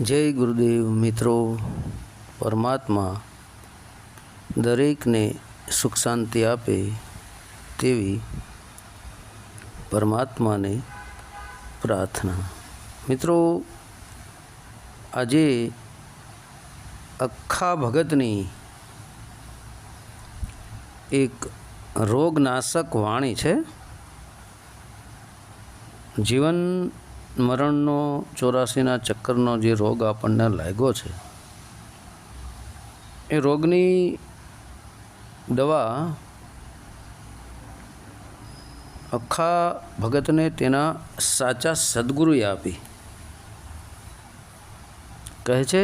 જય ગુરુદેવ મિત્રો, પરમાત્મા દરેકને સુખ શાંતિ આપે તેવી પરમાત્માને પ્રાર્થના. મિત્રો, આજે અખા ભગતની એક રોગનાશક વાણી છે. જીવન મરણનો ચોરાસીના ચક્કરનો જે રોગ આપણને લાગ્યો છે, એ રોગની દવા અખા ભગતને તેના સાચા સદગુરુએ આપી. કહે છે,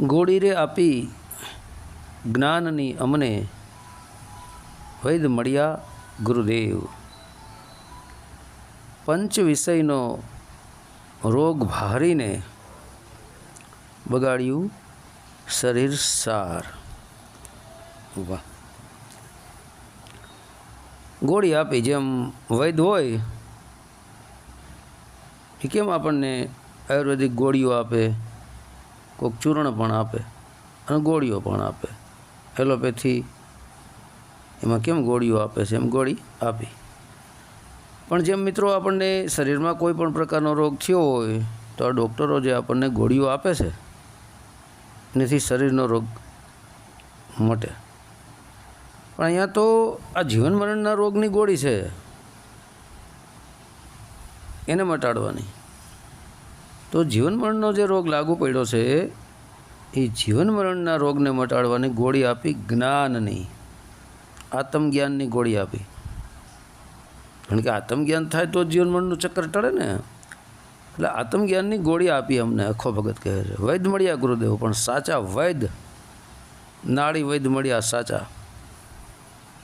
ગોળીરે આપી જ્ઞાનની અમને વૈદ મળ્યા ગુરુદેવ. પંચ વિષયનો રોગ ભારીને બગાડ્યું શરીર સાર. વાહ. ગોળી આપી જેમ વૈદ હોય, એ કેમ આપણને આયુર્વેદિક ગોળીઓ આપે? કોઈક ચૂર્ણ પણ આપે અને ગોળીઓ પણ આપે. એલોપેથી એમાં કેમ ગોળીઓ આપે છે? એમ ગોળી આપી. પણ જેમ મિત્રો આપણને શરીરમાં કોઈ પણ પ્રકારનો રોગ થયો હોય, તો આ ડૉક્ટરો જે આપણને ગોળીઓ આપે છે, એનાથી શરીરનો રોગ મટે. પણ અહીંયા તો આ જીવન મરણના રોગની ગોળી છે. એને મટાડવાની. તો જીવન મરણનો જે રોગ લાગુ પડ્યો છે, એ જીવન મરણના રોગને મટાડવાની ગોળી આપી જ્ઞાનની, આત્મજ્ઞાનની ગોળી આપી. કારણ કે આત્મજ્ઞાન થાય તો જીવન મરણનું ચક્કર ટળે ને. એટલે આત્મજ્ઞાનની ગોળી આપી અમને અખો ભગત કહે છે. વૈદ મળ્યા ગુરુદેવ, પણ સાચા વૈદ નાળી વૈદ મળ્યા સાચા.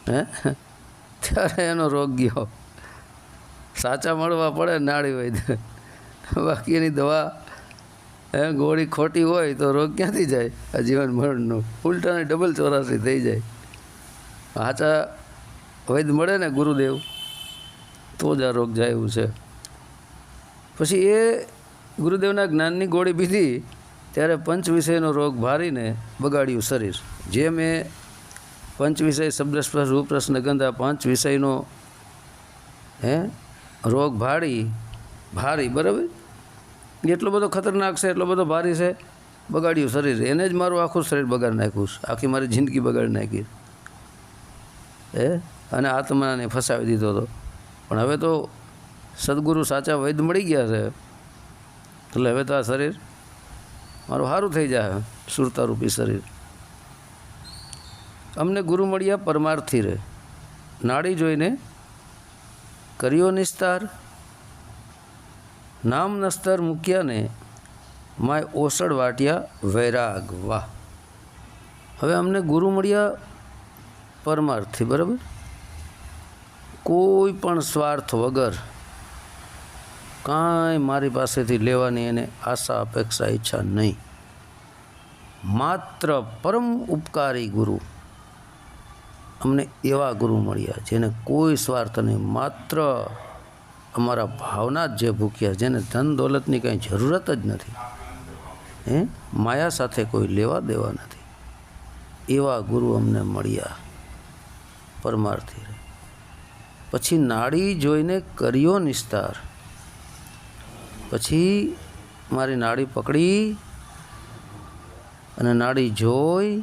હે? ત્યારે એનો રોગ ગયો. સાચા મળવા પડે, નાળી વૈદ બાકી એની દવા એ ગોળી ખોટી હોય તો રોગ ક્યાંથી જાય? આ જીવન મરણનું. ઉલટાને ડબલ ચોરાસી થઈ જાય. સાચા વૈદ મળે ને ગુરુદેવ. તો જ આ રોગ જાય એવું છે. પછી એ ગુરુદેવના જ્ઞાનની ગોળી પીધી, ત્યારે પંચ વિષયનો રોગ ભારીને બગાડ્યું શરીર. જે મેં પંચ વિષય શબ્દસ્પર્શ, રૂપરસ રૂપ રસ ગંધા પાંચ વિષયનો હે, રોગ ભારી ભારી, બરાબર? એટલો બધો ખતરનાક છે, એટલો બધો ભારી છે, બગાડ્યું શરીર. એને જ મારું આખું શરીર બગાડી નાખ્યું છે. આખી મારી જિંદગી બગાડી નાખી હે? અને આત્માને ફસાવી દીધો હતો. પણ હવે તો સદગુરુ સાચા વૈદ મળી ગયા છે. એટલે હવે તો આ શરીર મારું સારું થઈ જાય, સુરતારૂપી શરીર. અમને ગુરુ મળ્યા, પરમાર્થી રે નાડી જોઈને કર્યો નિસ્તાર, નામ નસ્તર મૂક્યા ને માય ઓસડ વાટ્યા વૈરાગ, વાહ. હવે અમને ગુરુ મળ્યા, પરમાર્થી, બરાબર? કોઈ પણ સ્વાર્થ વગર કાંઈ મારી પાસેથી લેવાની એને આશા, અપેક્ષા, ઈચ્છા નહીં. માત્ર પરમ ઉપકારી ગુરુ અમને એવા ગુરુ મળ્યા જેને કોઈ સ્વાર્થ નહીં, માત્ર અમારા ભાવના જ જે ભૂખ્યા, જેને ધન દોલતની કાંઈ જરૂરત જ નથી, હે? માયા સાથે કોઈ લેવા દેવા નથી. એવા ગુરુ અમને મળ્યા પરમાર્થી પછી નાડી જોઈને કર્યો નિસ્તાર. પછી મારી નાડી પકડી અને નાડી જોઈ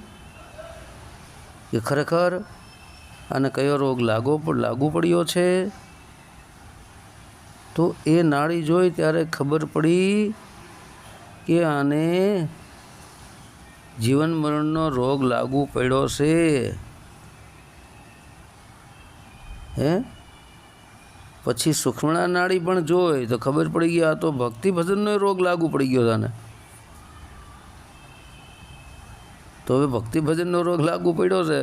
કે ખરેખર આને કયો રોગ લાગો લાગુ પડ્યો છે? તો એ નાડી જોઈ ત્યારે ખબર પડી કે આને જીવન મરણનો રોગ લાગુ પડ્યો છે. હે? પછી સુખમણા નાળી પણ જોઈ તો ખબર પડી ગઈ આ તો ભક્તિ ભજનનો રોગ લાગુ પડી ગયો તને તો હવે ભક્તિ ભજનનો રોગ લાગુ પડ્યો છે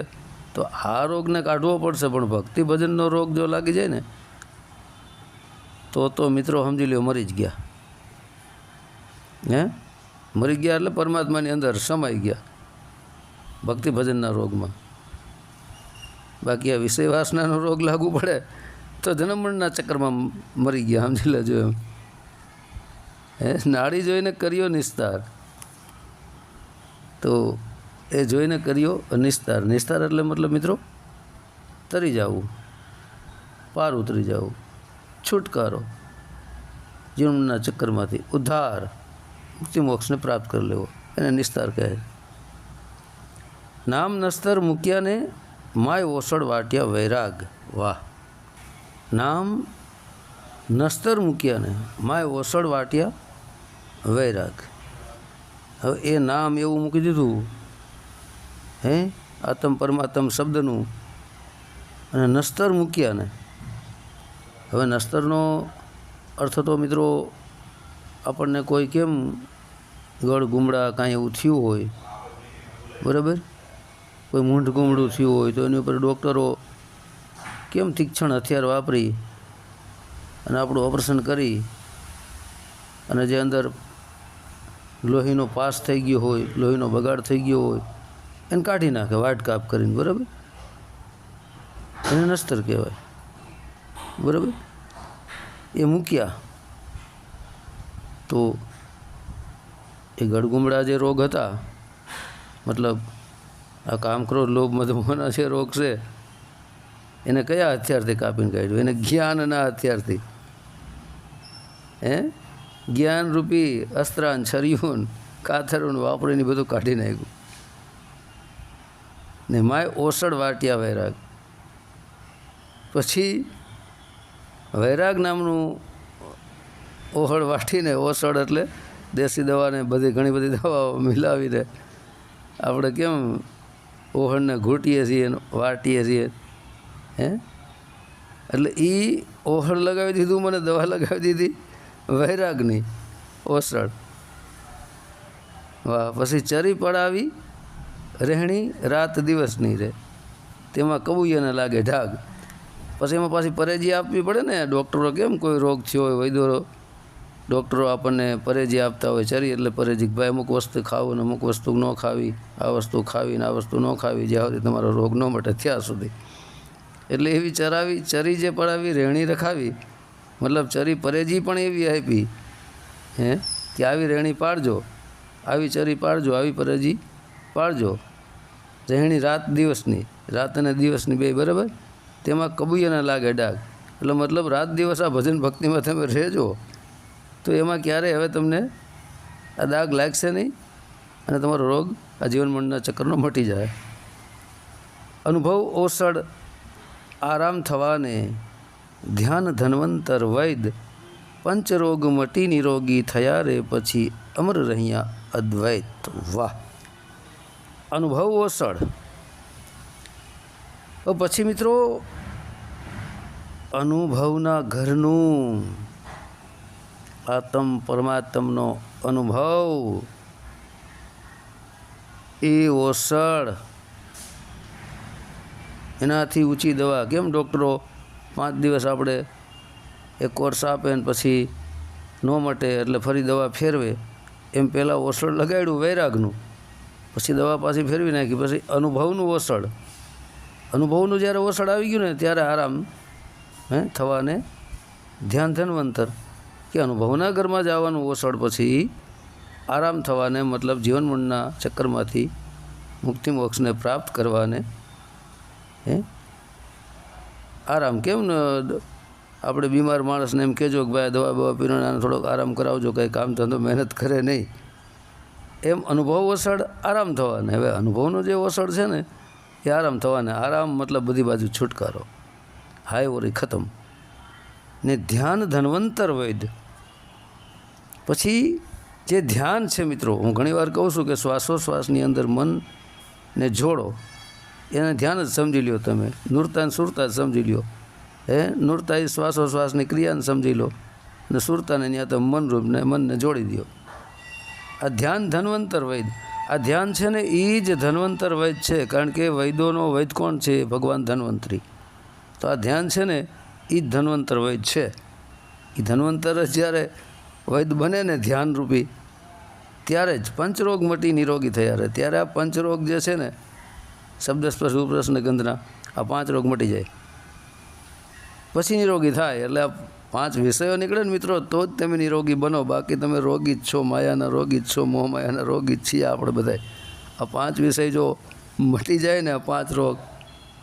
તો આ રોગને કાઢવો પડશે, પણ ભક્તિ ભજનનો રોગ જો લાગી જાય ને, તો તો મિત્રો સમજી લ્યો મરી જ ગયા. હે? મરી ગયા એટલે પરમાત્માની અંદર સમાઈ ગયા ભક્તિ ભજનના રોગમાં. બાકી આ વિષય વાસનાનો રોગ લાગુ પડે તો ધનમણના ચક્કરમાં મરી ગયા, સમજી લેજો એમ. હે, નાડી જોઈને કર્યો નિસ્તાર. તો એ જોઈને કર્યો નિસ્તાર નિસ્તાર એટલે મતલબ મિત્રો, તરી જવું, પાર ઉતરી જવું, છુટકારો. જીવનના ચક્કરમાંથી ઉદ્ધાર, મુક્તિ મોક્ષને પ્રાપ્ત કરી લેવો. એને નિસ્તાર કહે નામ નસ્તર મૂક્યાને માય ઓસડ વાટ્યા વૈરાગ, વાહ. નામ નસ્તર મૂક્યાને માય ઓસડ વાટ્યા વૈરાગ. હવે એ નામ એવું મૂકી દીધું, હે, આતમ પરમાત્મ શબ્દનું, અને નસ્તર મૂક્યા ને. હવે નસ્તરનો અર્થ તો મિત્રો આપણને કોઈ કેમ ગળ ગુમડા કાંઈ એવું થયું હોય, બરાબર? કોઈ મૂંઢ ગુમડું થયું હોય તો એની ઉપર ડૉક્ટરો કેમ તીક્ષણ હથિયાર વાપરી અને આપણું ઓપરેશન કરી અને જે અંદર લોહીનો પાસ થઈ ગયો હોય, લોહીનો બગાડ થઈ ગયો હોય, એને કાઢી નાખે, વાટ કાપ કરીને, બરાબર? એને નસ્તર કહેવાય. બરાબર? એ મૂક્યા તો એ ગળગુમડા જે રોગ હતા, મતલબ આ કામક્રોધ લોભ મધમોના છે, રોગ છે. એને કયા હથિયારથી કાપીને કાઢ્યું? એને જ્ઞાનના હથિયારથી. હે? જ્ઞાનરૂપી અસ્ત્રાન છરિયુન કાથરું વાપરીને બધું કાઢી નાખ્યું. ને માય ઓસડ વાટ્યા વૈરાગ. પછી વૈરાગ નામનું ઓહળ વાટીને, ઓસડ એટલે દેશી દવાને બધી ઘણી બધી દવાઓ મિલાવીને આપણે કેમ ઓહળને ઘૂંટીએ છીએ વાટીએ છીએ. હે? એટલે એ ઓહળ લગાવી દીધું, મને દવા લગાવી દીધી. વૈરાગની ઓસળ વાહ, પછી ચરી પડાવી, રહેણી રાત દિવસની રહે. તેમાં કબૂયને લાગે ઢાગ. પછી એમાં પાછી પરેજી આપવી પડે ને, ડૉક્ટરો કેમ કોઈ રોગ થયો હોય વૈદ્યો ડૉક્ટરો આપણને પરેજી આપતા હોય ચરી એટલે પરેજી ભાઈ અમુક વસ્તુ ખાવું ને અમુક વસ્તુ ન ખાવી, આ વસ્તુ ખાવી ને આ વસ્તુ ન ખાવી, જ્યાં સુધી તમારો રોગ ન મટે ત્યાં સુધી. એટલે એવી ચરાવી, ચરી જે પડાવી રહેણી રખાવી, મતલબ ચરી પરેજી પણ એવી આપી, હે? કે આવી રહેણી પાડજો, આવી ચરી પાડજો, આવી પરેજી પાડજો. રહેણી રાત દિવસની, રાત અને દિવસની બે, બરાબર? તેમાં કબૂયના લાગે ડાઘ. એટલે મતલબ રાત દિવસ આ ભજન ભક્તિમાં તમે રહેજો. તો એમાં ક્યારે હવે તમને આ દાગ લાગશે નહીં અને તમારો રોગ આ જીવનમંડના ચક્કરનો મટી જાય. અનુભવ ઓસડ આરામ થવાને ધ્યાન ધન્વંતર વૈદ પંચરોગ મટી નિરોગી થયા રે પછી અમર રહ્યા અદ્વૈત. વાહ! અનુભવ ઓસડ. પછી મિત્રો અનુભવના ઘરનું આત્મ પરમાત્મનો અનુભવ. એ ઓસળ. એનાથી ઊંચી દવા. કેમ ડૉક્ટરો પાંચ દિવસ આપણે એક કોર્સ આપે ને પછી ન મટે એટલે ફરી દવા ફેરવે? એમ પહેલાં ઓસળ લગાડ્યું વૈરાગનું. પછી દવા પાછી ફેરવી નાખી. પછી અનુભવનું ઓસળ. અનુભવનું જ્યારે ઓસળ આવી ગયું ને ત્યારે આરામ, હે, થવાને ધ્યાન ધનવંતર. કે અનુભવના ઘરમાં જવાનું ઓસડ પછી આરામ થવાને મતલબ જીવનમૂળના ચક્કરમાંથી મુક્તિ મોક્ષને પ્રાપ્ત કરવાને, હે? આરામ કેમ ને, આપણે બીમાર માણસને એમ કહેજો કે ભાઈ દવા બવા પીને થોડોક આરામ કરાવજો, કંઈ કામ ધંધો મહેનત કરે નહીં. એમ અનુભવ ઓસડ આરામ થવાને. હવે અનુભવનો જે ઓસડ છે ને, એ આરામ થવાને. આરામ મતલબ બધી બાજુ છુટકારો. હાય ઓરી ખતમ. ને ધ્યાન ધન્વંતર વૈદ પછી જે ધ્યાન છે મિત્રો, હું ઘણીવાર કહું છું કે શ્વાસોશ્વાસની અંદર મનને જોડો, એને ધ્યાન જ સમજી લ્યો તમે. નૂરતાને સુરતા જ સમજી લ્યો. હે? નૂરતા એ શ્વાસોશ્વાસની ક્રિયાને સમજી લો. અને સુરતાને ત્યાં તમે મનરૂપને મનને જોડી દો આ ધ્યાન ધન્વંતર વૈદ આ ધ્યાન છે ને એ જ ધન્વંતર વૈદ છે. કારણ કે વૈદોનો વૈદ કોણ છે? ભગવાન ધન્વંતરી. તો આ ધ્યાન છે ને એ ધન્વંતર વૈદ છે. એ ધન્વંતર જ્યારે વૈદ બને ને ધ્યાનરૂપી, ત્યારે જ પંચરોગ મટી નિરોગી થયા રહે. ત્યારે આ પંચરોગ જે છે ને શબ્દ સ્પર્શ ને ગંધના, આ પાંચ રોગ મટી જાય. પછી નિરોગી થાય, એટલે આ પાંચ વિષયો નીકળે ને મિત્રો, તો જ તમે નિરોગી બનો. બાકી તમે રોગી જ છો, માયાના રોગી જ છો મોહ માયાના રોગી જ છીએ આપણે બધા આ પાંચ વિષય જો મટી જાય ને, આ પાંચ રોગ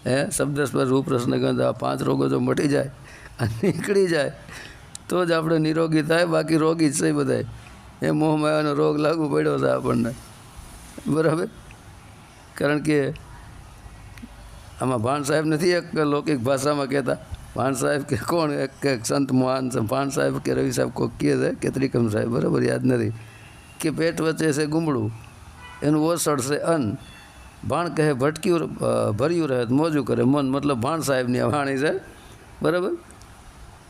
હે? શબ્દ સ્પર્શ રૂપ રસને ગંધ આ પાંચ રોગો જો મટી જાય અને નીકળી જાય, તો જ આપણે નિરોગી થાય, બાકી રોગી જ છે બધા એ મોહ માયાનો રોગ લાગુ પડ્યો છે આપણને. બરાબર? કારણ કે આમાં ભાણ સાહેબ નથી એક લૌકિક ભાષામાં કહેતા. ભાણ સાહેબ કે કોણ? એક સંત મહાન ભાણ સાહેબ કે રવિ સાહેબ કોઈ કહે છે, કે ત્રિકમ સાહેબ. બરાબર? યાદ નથી. કે પેટ વચ્ચે છે ગુમડું. એનું ઓસળ છે અન્ન. ભાણ કહે ભટક્યું ભર્યું રહે મોજું કરે. મન મતલબ ભાણ સાહેબની વાણી છે. બરાબર?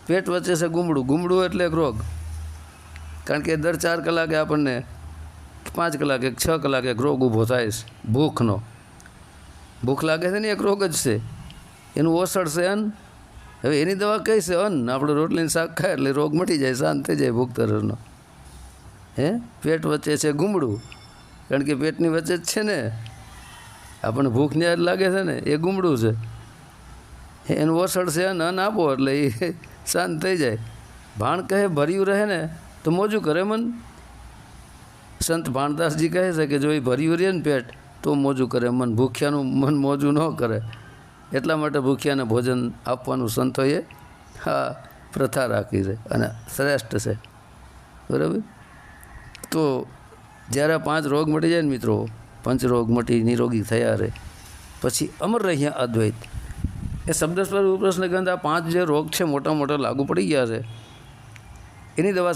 પેટ વચ્ચે છે ગુમડું. ગુમડું એટલે એક રોગ. કારણ કે દર ચાર કલાકે આપણને પાંચ કલાકે છ કલાકે એક રોગ ઊભો થાય છે, ભૂખનો. ભૂખ લાગે છે ને એક રોગ જ છે. એનું ઓસડ છે અન્ન. હવે એની દવા કઈ છે? અન્ન. આપણે રોટલીને શાક ખાય એટલે રોગ મટી જાય, શાંત થઈ જાય ભૂખ તરફનો હે? પેટ વચ્ચે છે ગુમડું. કારણ કે પેટની વચ્ચે જ છે ને. આપણને ભૂખ ને લાગે છે ને, એ ગુમડું છે. એનું ઓસળ છે અને અન્ન આપો એટલે એ શાંત થઈ જાય. ભાણ કહે, ભર્યું રહે ને, તો મોજું કરે મન. સંત ભાણદાસજી કહે છે કે, જો એ ભર્યું રહે ને પેટ, તો મોજું કરે મન. ભૂખ્યાનું મન મોજું ન કરે. એટલા માટે ભૂખ્યાને ભોજન આપવાનું સંતોએ હા પ્રથા રાખી છે અને શ્રેષ્ઠ છે. બરાબર? તો જ્યારે પાંચ રોગ મટી જાય ને મિત્રો પંચ રોગ મટી નિરોગી થયા રહે પછી અમર રહ્યા અદ્વૈત. એ શબ્દસ્પર ઉપરસ ગંધ આ પાંચ જે રોગ છે મોટા મોટા લાગુ પડી ગયા છે. એની દવા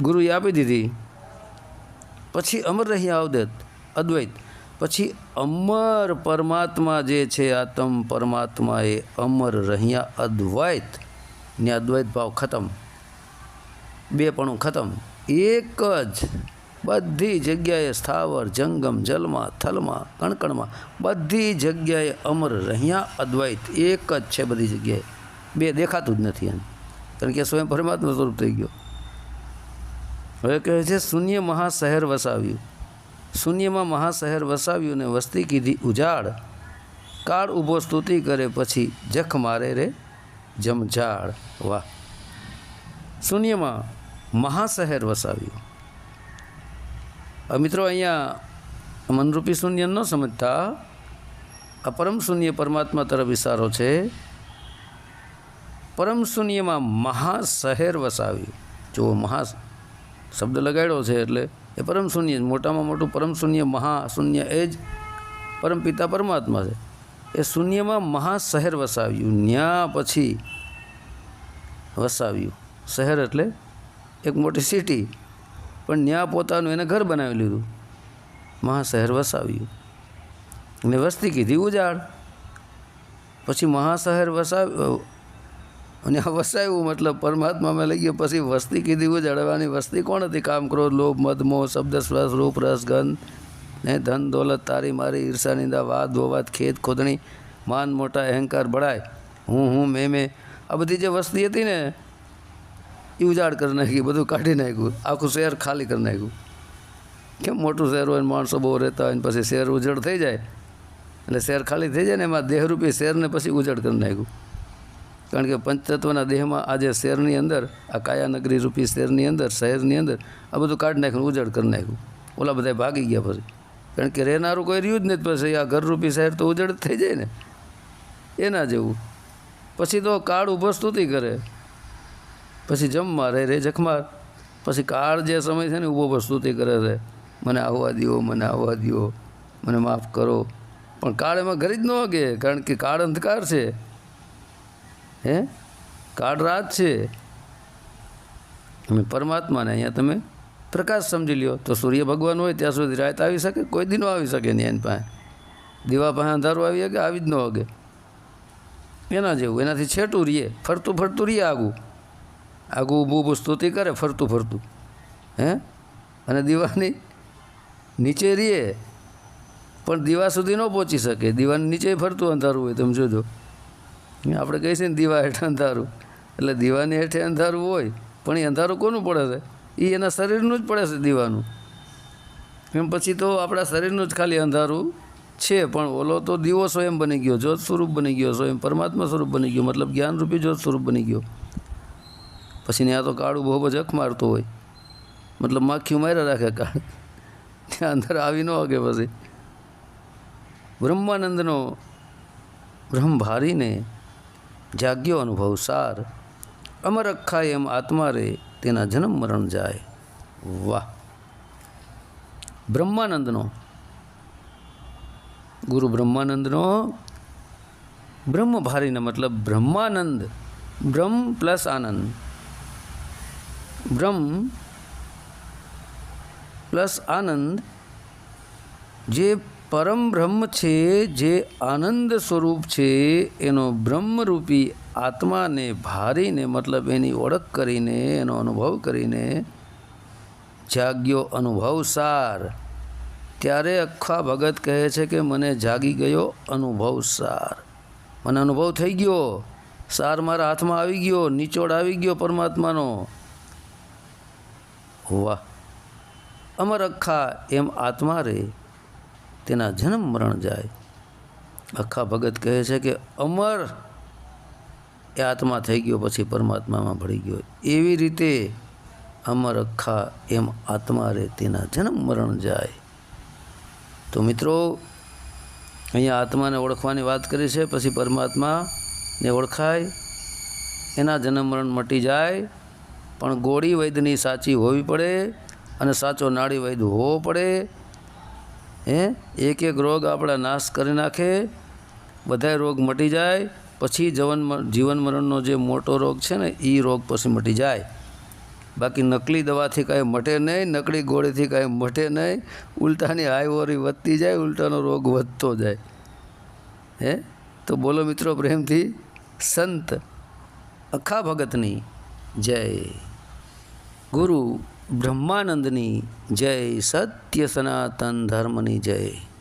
ગુરુએ આપી દીધી. પછી અમર રહ્યા અવદત અદ્વૈત. પછી અમર પરમાત્મા જે છે આત્મ પરમાત્મા એ અમર રહ્યા અદ્વૈત. ને અદ્વૈત ભાવ ખતમ. બે પણ ખતમ. એક જ બધી જગ્યાએ સ્થાવર, જંગમ, જલમાં, થલમાં, કણકણમાં, બધી જગ્યાએ અમર રહ્યા, અદ્વૈત, એક જ છે બધી જગ્યાએ. બે દેખાતું જ નથી એમ. કારણ કે સ્વયં પરમાત્મા સ્વરૂપ થઈ ગયો. હવે કહે છે, શૂન્ય મહાશહેર વસાવ્યું. શૂન્યમાં મહાશહેર વસાવ્યું ને વસ્તી કીધી ઉજાડ. કાળ ઊભો સ્તુતિ કરે પછી જખ મારે રે જમઝાડ વાહ. શૂન્યમાં મહાશહેર વસાવ્યું. મિત્રો અહીંયા મનરૂપી શૂન્ય ન સમજતા આ પરમ શૂન્ય પરમાત્મા તરફ ઇશારો છે. પરમ શૂન્યમાં મહાશહેર વસાવ્યું. જુઓ મહા શબ્દ લગાડ્યો છે એટલે એ પરમ શૂન્ય મોટામાં મોટું પરમ શૂન્ય, મહાશૂન્ય એ જ પરમ પિતા પરમાત્મા છે. એ શૂન્યમાં મહાશહેર વસાવ્યું, ન્યા પછી વસાવ્યું. શહેર એટલે એક મોટી સિટી પણ ત્યાં પોતાનું એને ઘર બનાવી લીધું. મહાશહેર વસાવ્યું. અને વસ્તી કીધી ઉજાડ પછી મહાશહેર વસાવ્યું. અને વસાવ્યું મતલબ પરમાત્મામાં લઈ ગયો. પછી વસ્તી કીધી ઉજાડવાની વસ્તી કોણ હતી? કામ, ક્રોધ, લોભ, મદ, મોહ, શબ્દ, સ્પર્શ, રૂપ, રસ, ગંધ, ને ધન, દોલત, તારી, મારી, ઈર્ષા, નિંદા, વાદ, વવાદ ખેત ખોદણી, માન, મોટા, અહંકાર બળાય હું હું, મેં મેં. આ બધી જે વસ્તી હતી ને એ ઉજાડ કરી નાખી, બધું કાઢી નાખ્યું. આખું શહેર ખાલી કરી નાખ્યું. કેમ મોટું શહેર હોય માણસો બહુ રહેતા હોય પછી શહેર ઉજળ થઈ જાય, એટલે શહેર ખાલી થઈ જાય ને એમાં દેહરૂપી શહેરને પછી ઉજળ કરી નાખ્યું. કારણ કે પંચતત્વના દેહમાં આજે શહેરની અંદર, આ કાયાનગરી રૂપી શહેરની અંદર શહેરની અંદર, આ બધું કાઢી નાખ્યું ઉજળ કરી નાખ્યું. ઓલા બધા ભાગી ગયા પછી. કારણ કે રહેનારું કોઈ રહ્યું જ નથી પછી, આ ઘરરૂપી શહેર તો ઉજળ થઈ જાય ને. એના જેવું. પછી તો કાળ ઊભો સ્તુતિ કરે પછી જમવા રે રે જખમાર. પછી કાળ જે સમય છે ને ઊભો પર સ્તુતિ કરે છે. મને આવવા દ્યો, મને આવવા દ્યો. મને માફ કરો. પણ કાળ એમાં ઘરી જ ન વાગે, કારણ કે કાળ અંધકાર છે. હે? કાળ રાત છે. અને પરમાત્માને અહીંયા તમે પ્રકાશ સમજી લ્યો. તો સૂર્ય ભગવાન હોય ત્યાં સુધી રાત આવી શકે, કોઈ દિનો આવી શકે નહીં એની પાસે. દીવા પાસે અંધારું આવી શકે, આવી જ ન વાગે. એના જેવું, એનાથી છેટું રહીએ. ફરતું ફરતું રહીએ આગું. આગું ઊભું ઊભું સ્તુતિ કરે, ફરતું ફરતું. હે? અને દીવાની નીચે રીએ પણ દીવા સુધી ન પહોંચી શકે. દીવાની નીચે ફરતું અંધારું હોય, તમે જોજો. આપણે કહીએ છીએ ને, દીવા હેઠે અંધારું. એટલે દીવાની હેઠે અંધારું હોય, પણ એ અંધારું કોનું પડે છે? એ એના શરીરનું જ પડે છે દીવાનું. એમ પછી તો આપણા શરીરનું જ ખાલી અંધારું છે, પણ ઓલો તો દીવો સ્વયં બની ગયો, જ્યોત સ્વરૂપ બની ગયો, સ્વયં પરમાત્મા સ્વરૂપ બની ગયો, મતલબ જ્ઞાનરૂપી જ્યોત સ્વરૂપ બની ગયો. પછી ત્યાં તો કાળું બહુ જખ મારતું હોય. મતલબ માખીઓ માર્યા રાખે કાળ. ત્યાં અંદર આવી ન વાગે પછી. બ્રહ્માનંદનો બ્રહ્મ ભારીને જાગ્યો અનુભવ સાર. અમર અખાય એમ આત્મા રે તેના જન્મ મરણ જાય. વાહ. બ્રહ્માનંદનો. ગુરુ બ્રહ્માનંદનો બ્રહ્મ ભારીને મતલબ બ્રહ્માનંદ. બ્રહ્મ પ્લસ આનંદ. બ્રહ્મ પ્લસ આનંદ, જે પરમ બ્રહ્મ છે, જે આનંદ સ્વરૂપ છે, એનો બ્રહ્મરૂપી આત્માને ભારીને, મતલબ એની ઓળખ કરીને, એનો અનુભવ કરીને જાગ્યો અનુભવ સાર ત્યારે અખા ભગત કહે છે કે મને જાગી ગયો અનુભવ સાર મને અનુભવ થઈ ગયો. સાર મારા હાથમાં આવી ગયો, નીચોડ આવી ગયો પરમાત્માનો. વાહ. અમર અખ્ખા એમ આત્મા રે, તેના જન્મ મરણ જાય. અખ્ખા ભગત કહે છે કે, અમર, એ આત્મા થઈ ગયો, પછી પરમાત્મામાં ભળી ગયો. એવી રીતે અમર અખ્ખા એમ આત્મા રે, તેના જન્મ મરણ જાય. તો મિત્રો, અહીંયા આત્માને ઓળખવાની વાત કરી છે, પછી પરમાત્માને ઓળખાય, એના જન્મ મરણ મટી જાય. પણ ગોળી વૈદ્યની સાચી હોવી પડે અને સાચો નાડી વૈદ્ય હોવો પડે. હે? એક એક રોગ આપણા નાશ કરી નાખે, બધાય રોગ મટી જાય, પછી જવન જીવન મરણનો જે મોટો રોગ છે ને એ રોગ પછી મટી જાય. બાકી નકલી દવાથી કાંઈ મટે નહીં, નકલી ગોળીથી કાંઈ મટે નહીં, ઉલટાની હાઈવોરી વધતી જાય, ઉલટાનો રોગ વધતો જાય. હે? તો બોલો મિત્રો પ્રેમથી, સંત અખા ભગતની જય. ગુરુ બ્રહ્માનંદની જય. સત્ય સનાતન ધર્મની જય.